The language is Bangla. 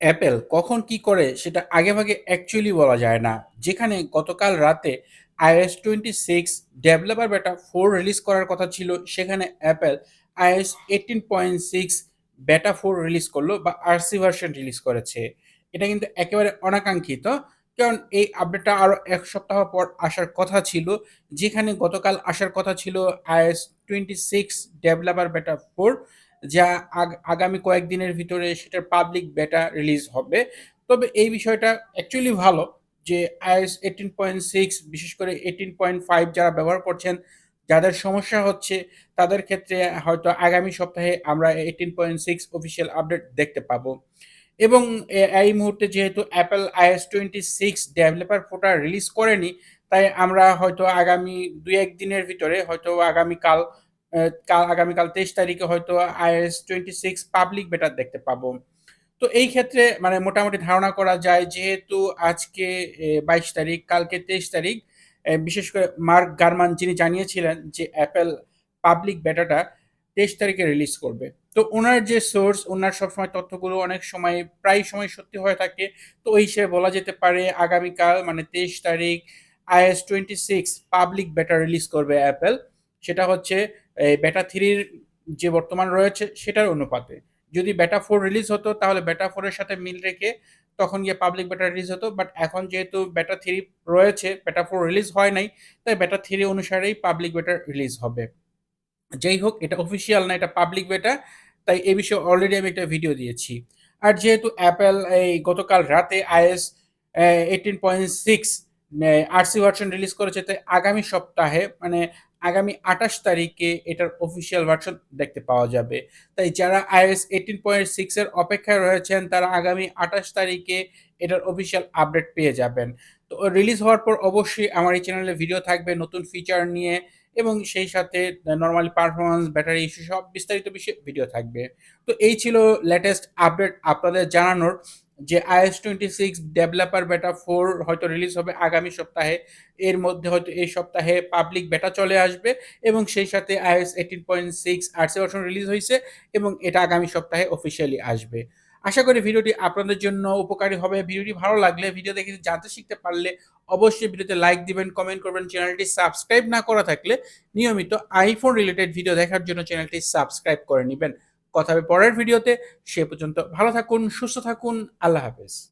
অ্যাপেল কখন কি করে সেটা আগেভাগে অ্যাকচুয়ালি বলা যায় না। যেখানে গতকাল রাতে iOS twenty six developer beta four release করার কথা ছিল, সেখানে Apple iOS eighteen point six beta four release করল বা আরসি ভার্সন রিলিজ করেছে। এটা কিন্তু একেবারে অনাকাঙ্ক্ষিত। কারণ এই আপডেটটা আরও এক সপ্তাহ পর আসার কথা ছিল। যেখানে গতকাল আসার কথা ছিল iOS twenty six developer beta four যা আগামী কয়েকদিনের ভিতরে সেটার পাবলিক বেটা রিলিজ হবে। তবে এই বিষয়টা অ্যাকচুয়ালি ভালো যে আইএস এইটিন পয়েন্ট সিক্স বিশেষ করে 18.5 যারা ব্যবহার করছেন, যাদের সমস্যা হচ্ছে তাদের ক্ষেত্রে হয়তো আগামী সপ্তাহে আমরা 18.6 অফিসিয়াল আপডেট দেখতে পাবো। এবং এই মুহূর্তে যেহেতু Apple iOS twenty six developer ফোটা রিলিজ করেনি, তাই আমরা হয়তো আগামী ২-১ দিনের ভিতরে হয়তো আগামীকাল কাল আগামীকাল ২৩ তারিখে হয়তো iOS twenty six public beta দেখতে পাবো। তো এই ক্ষেত্রে মানে মোটামুটি ধারণা করা যায় যেহেতু আজকে বাইশ তারিখ, কালকে ২৩ তারিখ, বিশেষ করে মার্ক গারমান যিনি জানিয়েছিলেন যে অ্যাপেল পাবলিক বেটাটা ২৩ তারিখে রিলিজ করবে। তো ওনার যে সোর্স, উনার সবসময় তথ্যগুলো অনেক সময় প্রায় সময় সত্যি হয়ে থাকে। তো ওই হিসেবে বলা যেতে পারে আগামীকাল মানে ২৩ তারিখ iOS 26 পাবলিক বেটা রিলিজ করবে অ্যাপেল। সেটা হচ্ছে বেটা 3 র যে বর্তমান রয়েছে সেটার অনুপাতে। যদি বেটা ফোর রিলিজ হতো তাহলে বেটা ফোরের সাথে মিল রেখে তখন গিয়ে পাবলিক বেটা রিলিজ হতো। বাট এখন যেহেতু বেটা থ্রি রয়েছে, বেটা ফোর রিলিজ হয় নাই, তাই বেটা থ্রি অনুসারেই পাবলিক বেটা রিলিজ হবে। যাই হোক এটা অফিসিয়াল না, এটা পাবলিক বেটা। তাই এ বিষয়ে অলরেডি আমি একটা ভিডিও দিয়েছি। আর যেহেতু অ্যাপেল এই গতকাল রাতে iOS অ্যা 18.6 নে আরসি ভার্সন রিলিজ করেছে, তাই আগামী সপ্তাহে মানে আগামী ২৮ তারিখে এটার অফিসিয়াল ভার্সন দেখতে পাওয়া যাবে। তাই যারা iOS 18.6 এর অপেক্ষায় রয়েছেন তারা আগামী ২৮ তারিখে এটার অফিসিয়াল আপডেট পেয়ে যাবেন। তো রিলিজ হওয়ার পর অবশ্যই আমার এই চ্যানেলে ভিডিও থাকবে নতুন ফিচার নিয়ে এবং সেই সাথে নর্মালি পারফরম্যান্স, ব্যাটারি ইস্যু সব বিস্তারিত বিষয়ে ভিডিও থাকবে। তো এই ছিল লেটেস্ট আপডেট আপনাদের জানানোর যে iOS twenty six developer beta four হয়তো রিলিজ হবে আগামী সপ্তাহে। এর মধ্যে হয়তো এই সপ্তাহে পাবলিক বেটা চলে আসবে এবং সেই সাথে iOS 18.6 আরসি ভার্সন রিলিজ হয়েছে এবং এটা আগামী সপ্তাহে অফিসিয়ালি আসবে। আশা করি ভিডিওটি আপনাদের জন্য উপকারী হবে। ভিডিওটি ভালো লাগলে ভিডিও দেখে জানতে শিখতে পারলে অবশ্যই ভিডিওতে লাইক দিবেন, কমেন্ট করবেন। চ্যানেলটি সাবস্ক্রাইব না করা থাকলে নিয়মিত আইফোন রিলেটেড ভিডিও দেখার জন্য চ্যানেলটি সাবস্ক্রাইব করে নেবেন কথা হবে পরের ভিডিওতে। সে পর্যন্ত ভালো থাকুন, সুস্থ থাকুন। আল্লাহ হাফেজ।